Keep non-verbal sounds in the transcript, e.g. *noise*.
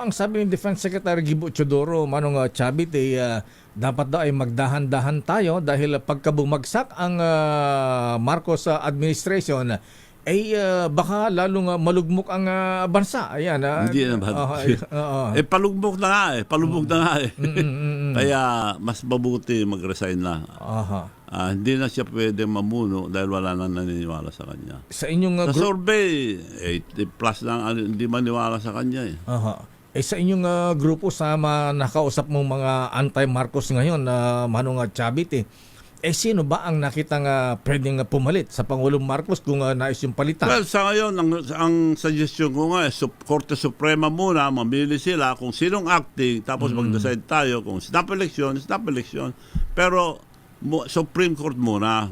Pero ang sabi ni Defense Secretary Gibo Chodoro, Manong uh, Chavit, eh, ah, dapat daw ay magdahan-dahan tayo dahil pagka bumagsak ang ah, Marcos ah, administration, ay ah, baka lalong ah, malugmok ang ah, bansa. Ayan. ah. Hindi naman. Oo, *laughs* ay- oo. Eh, palugbog na nga eh. Palugbog na nga eh. Mm, mm, mm. Kaya mas mabuti mag-resign na. Aha. Ah, hindi na siya pwede mamuno dahil wala nang naniniwala sa kanya. Sa inyong ah, Sa survey, 80 plus lang ang hindi maniwala sa kanya eh. Aha. Eh sa inyong ah, grupo sa mga nakausap mong mga anti-Marcos ngayon na Manong uh, Chavit eh, eh sino ba ang nakitang uh, pwedeng ah, pumalit sa Pangulong Marcos kung uh, nais yung palitan? Well, sa ngayon, ang, ang suggestion ko nga, eh, Sup- Korte Suprema muna, mamili sila kung sinong acting, tapos mag-decide tayo kung snap election, snap election. Pero Supreme Court muna.